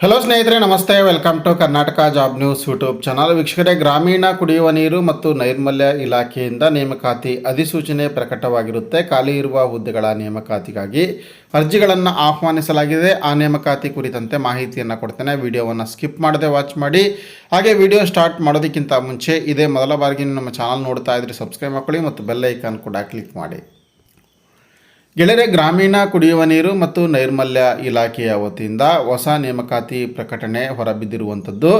Hello ಸ್ನೇಹಿತರೆ, ನಮಸ್ತೆ. Welcome to Karnataka job news YouTube channel ವೀಕ್ಷಕರೇ, ಗ್ರಾಮೀಣ ಕುಡಿಯುವ ನೀರು ಮತ್ತು ನೈರ್ಮಲ್ಯ ಇಲಾಖೆಯಿಂದ ನೇಮಕಾತಿ ಅಧಿಸೂಚನೆ ಪ್ರಕಟವಾಗಿರುತ್ತೆ. ಖಾಲಿ ಇರುವ ಹುದ್ದೆಗಳ ನೇಮಕಾತಿಗಾಗಿ ಅರ್ಜಿಗಳನ್ನು ಆಹ್ವಾನಿಸಲಾಗಿದೆ. ಆ ನೇಮಕಾತಿ ಕುರಿತಂತೆ ಮಾಹಿತಿಯನ್ನು ಕೊಡ್ತೇನೆ. ವಿಡಿಯೋವನ್ನು ಸ್ಕಿಪ್ ಮಾಡದೆ ವಾಚ್ ಮಾಡಿ. ಹಾಗೆ ವಿಡಿಯೋ ಸ್ಟಾರ್ಟ್ ಮಾಡೋದಕ್ಕಿಂತ ಮುಂಚೆ ಇದೇ ಮೊದಲ ಬಾರಿಗೆ ನಮ್ಮ ಚಾನಲ್ ನೋಡ್ತಾ ಇದ್ರೆ ಸಬ್ಸ್ಕ್ರೈಬ್ ಮಾಡ್ಕೊಳ್ಳಿ ಮತ್ತು ಬೆಲ್ಲೈಕಾನ್ ಕೂಡ ಕ್ಲಿಕ್ ಮಾಡಿ. ಗೆಳೆಯರೆ, ಗ್ರಾಮೀಣ ಕುಡಿಯುವ ನೀರು ಮತ್ತು ನೈರ್ಮಲ್ಯ ಇಲಾಖೆಯ ವತಿಯಿಂದ ಹೊಸ ನೇಮಕಾತಿ ಪ್ರಕಟಣೆ ಹೊರಬಿದ್ದಿರುವಂಥದ್ದು.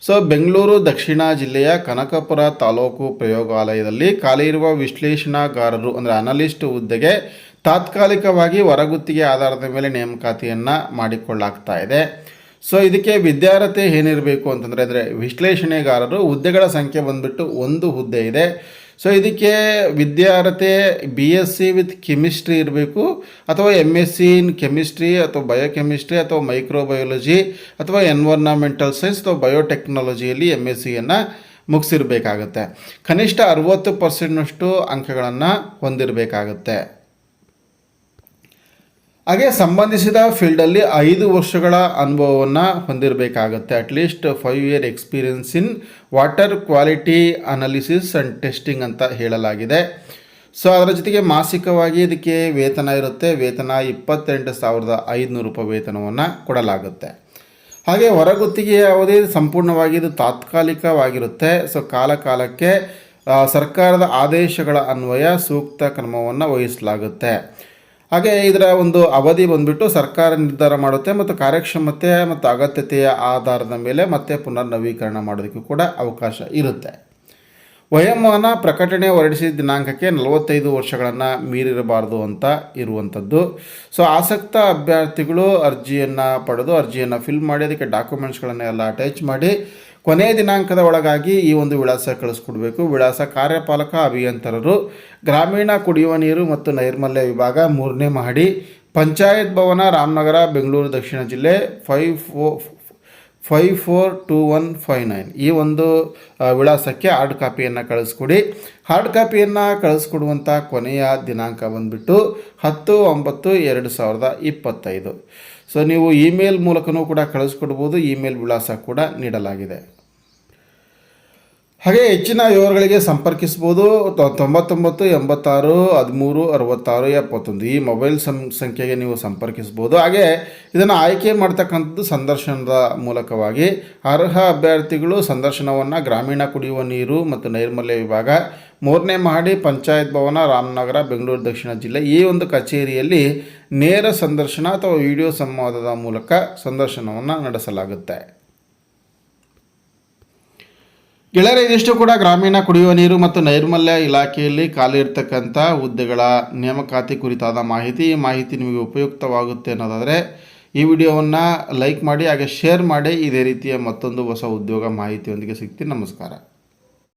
ಸೊ, ಬೆಂಗಳೂರು, ದಕ್ಷಿಣ ಜಿಲ್ಲೆಯ ಕನಕಪುರ ತಾಲೂಕು ಪ್ರಯೋಗಾಲಯದಲ್ಲಿ ಖಾಲಿ ಇರುವ ವಿಶ್ಲೇಷಣಾಗಾರರು, ಅಂದರೆ ಅನಲಿಸ್ಟ್ ಹುದ್ದೆಗೆ ತಾತ್ಕಾಲಿಕವಾಗಿ ಹೊರಗುತ್ತಿಗೆ ಆಧಾರದ ಮೇಲೆ ನೇಮಕಾತಿಯನ್ನು ಮಾಡಿಕೊಳ್ಳಾಗ್ತಾ ಇದೆ. ಸೊ, ಇದಕ್ಕೆ ವಿದ್ಯಾರ್ಹತೆ ಏನಿರಬೇಕು ಅಂತಂದರೆ, ಅಂದರೆ ವಿಶ್ಲೇಷಣೆಗಾರರು ಹುದ್ದೆಗಳ ಸಂಖ್ಯೆ ಬಂದುಬಿಟ್ಟು ಒಂದು ಹುದ್ದೆ ಇದೆ. ಸೊ ಇದಕ್ಕೆ ವಿದ್ಯಾರ್ಹತೆ B S C with chemistry ಇರಬೇಕು, ಅಥವಾ M S C in chemistry ಅಥವಾ ಬಯೋಕೆಮಿಸ್ಟ್ರಿ ಅಥವಾ ಮೈಕ್ರೋಬಯಾಲಜಿ ಅಥವಾ ಎನ್ವರ್ನಾಮೆಂಟಲ್ ಸೈನ್ಸ್ ಅಥವಾ ಬಯೋಟೆಕ್ನಾಲಜಿಯಲ್ಲಿ ಎಂ ಎಸ್ ಸಿಯನ್ನು ಮುಗಿಸಿರಬೇಕಾಗುತ್ತೆ. ಕನಿಷ್ಠ ಅರುವತ್ತು ಪರ್ಸೆಂಟ್ನಷ್ಟು ಅಂಕಗಳನ್ನು ಹೊಂದಿರಬೇಕಾಗತ್ತೆ. ಹಾಗೆ ಸಂಬಂಧಿಸಿದ ಫೀಲ್ಡಲ್ಲಿ ಐದು ವರ್ಷಗಳ ಅನುಭವವನ್ನು ಹೊಂದಿರಬೇಕಾಗುತ್ತೆ. At least five year experience in water quality analysis and testing ಅಂತ ಹೇಳಲಾಗಿದೆ. ಸೊ ಅದರ ಜೊತೆಗೆ ಮಾಸಿಕವಾಗಿ ಇದಕ್ಕೆ ವೇತನ ಇರುತ್ತೆ. ವೇತನ ಇಪ್ಪತ್ತೆಂಟು ಸಾವಿರದ ಐದುನೂರು ರೂಪಾಯಿ ವೇತನವನ್ನು ಕೊಡಲಾಗುತ್ತೆ. ಹಾಗೆ ಹೊರಗುತ್ತಿಗೆ ಅವಧಿ ಸಂಪೂರ್ಣವಾಗಿ ಇದು ತಾತ್ಕಾಲಿಕವಾಗಿರುತ್ತೆ. ಸೊ ಕಾಲಕಾಲಕ್ಕೆ ಸರ್ಕಾರದ ಆದೇಶಗಳ ಅನ್ವಯ ಸೂಕ್ತ ಕ್ರಮವನ್ನು ವಹಿಸಲಾಗುತ್ತೆ. ಹಾಗೆ ಇದರ ಒಂದು ಅವಧಿ ಬಂದುಬಿಟ್ಟು ಸರ್ಕಾರ ನಿರ್ಧಾರ ಮಾಡುತ್ತೆ ಮತ್ತು ಕಾರ್ಯಕ್ಷಮತೆ ಮತ್ತು ಅಗತ್ಯತೆಯ ಆಧಾರದ ಮೇಲೆ ಮತ್ತೆ ಪುನರ್ ನವೀಕರಣ ಮಾಡೋದಕ್ಕೂ ಕೂಡ ಅವಕಾಶ ಇರುತ್ತೆ. ವಯೋಮಾನ ಪ್ರಕಟಣೆ ಹೊರಡಿಸಿದ ದಿನಾಂಕಕ್ಕೆ ನಲವತ್ತೈದು ವರ್ಷಗಳನ್ನು ಮೀರಿರಬಾರ್ದು ಅಂತ ಇರುವಂಥದ್ದು. ಸೊ ಆಸಕ್ತ ಅಭ್ಯರ್ಥಿಗಳು ಅರ್ಜಿಯನ್ನು ಪಡೆದು, ಅರ್ಜಿಯನ್ನು ಫಿಲ್ ಮಾಡಿ, ಅದಕ್ಕೆ ಡಾಕ್ಯುಮೆಂಟ್ಸ್ಗಳನ್ನು ಎಲ್ಲ ಅಟ್ಯಾಚ್ ಮಾಡಿ, ಕೊನೆಯ ದಿನಾಂಕದ ಒಳಗಾಗಿ ಈ ಒಂದು ವಿಳಾಸ ಕಳಿಸ್ಕೊಡ್ಬೇಕು. ವಿಳಾಸ ಕಾರ್ಯಪಾಲಕ, ಅಭಿಯಂತರರು, ಗ್ರಾಮೀಣ ಕುಡಿಯುವ ನೀರು ಮತ್ತು ನೈರ್ಮಲ್ಯ ವಿಭಾಗ ಮೂರನೇ ಮಹಡಿ, ಪಂಚಾಯತ್ ಭವನ ರಾಮನಗರ, ಬೆಂಗಳೂರು ದಕ್ಷಿಣ ಜಿಲ್ಲೆ five four five four two one five nine ಈ ಒಂದು ವಿಳಾಸಕ್ಕೆ ಹಾರ್ಡ್ ಕಾಪಿಯನ್ನು ಕಳಿಸ್ಕೊಡಿ. ಹಾರ್ಡ್ ಕಾಪಿಯನ್ನು ಕಳಿಸ್ಕೊಡುವಂಥ ಕೊನೆಯ ದಿನಾಂಕ ಬಂದುಬಿಟ್ಟು ಹತ್ತು ಒಂಬತ್ತು ಎರಡು ಸಾವಿರದ ಇಪ್ಪತ್ತೈದು. ಸೊ ನೀವು ಇಮೇಲ್ ಮೂಲಕನೂ ಕೂಡ ಕಳಿಸ್ಕೊಡ್ಬೋದು ಇಮೇಲ್ ವಿಳಾಸ ಕೂಡ ನೀಡಲಾಗಿದೆ. ಹಾಗೆ ಹೆಚ್ಚಿನ ವಿವರಗಳಿಗೆ ಸಂಪರ್ಕಿಸ್ಬೋದು ತೊಂಬತ್ತೊಂಬತ್ತು, ಎಂಬತ್ತಾರು, ಹದಿಮೂರು, ಅರವತ್ತಾರು, ಎಪ್ಪತ್ತೊಂದು ಈ ಮೊಬೈಲ್ ಸಂ ಸಂಖ್ಯೆಗೆ ನೀವು ಸಂಪರ್ಕಿಸ್ಬೋದು ಹಾಗೆ ಇದನ್ನು ಆಯ್ಕೆ ಮಾಡ್ತಕ್ಕಂಥದ್ದು ಸಂದರ್ಶನದ ಮೂಲಕವಾಗಿ. ಅರ್ಹ ಅಭ್ಯರ್ಥಿಗಳು ಸಂದರ್ಶನವನ್ನು ಗ್ರಾಮೀಣ ಕುಡಿಯುವ ನೀರು ಮತ್ತು ನೈರ್ಮಲ್ಯ ವಿಭಾಗ, ಮೂರನೇ ಮಹಡಿ, ಪಂಚಾಯತ್ ಭವನ, ರಾಮನಗರ, ಬೆಂಗಳೂರು, ದಕ್ಷಿಣ ಜಿಲ್ಲೆ ಈ ಒಂದು ಕಚೇರಿಯಲ್ಲಿ ನೇರ ಸಂದರ್ಶನ ಅಥವಾ ವಿಡಿಯೋ ಸಂವಾದದ ಮೂಲಕ ಸಂದರ್ಶನವನ್ನು ನಡೆಸಲಾಗುತ್ತೆ. ಗೆಳೆಯರೆ ಇದಿಷ್ಟು ಕೂಡ ಗ್ರಾಮೀಣ ಕುಡಿಯುವ ನೀರು ಮತ್ತು ನೈರ್ಮಲ್ಯ ಇಲಾಖೆಯಲ್ಲಿ ಖಾಲಿ ಇರತಕ್ಕಂಥ ಹುದ್ದೆಗಳ ನೇಮಕಾತಿ ಕುರಿತಾದ ಮಾಹಿತಿ, ಈ ಮಾಹಿತಿ ನಿಮಗೆ ಉಪಯುಕ್ತವಾಗುತ್ತೆ ಅನ್ನೋದಾದರೆ ಈ ವಿಡಿಯೋವನ್ನು ಲೈಕ್ ಮಾಡಿ ಹಾಗೆ ಶೇರ್ ಮಾಡಿ, ಇದೇ ರೀತಿಯ ಮತ್ತೊಂದು ಹೊಸ ಉದ್ಯೋಗ ಮಾಹಿತಿಯೊಂದಿಗೆ ಸಿಗ್ತೀನಿ. ನಮಸ್ಕಾರ.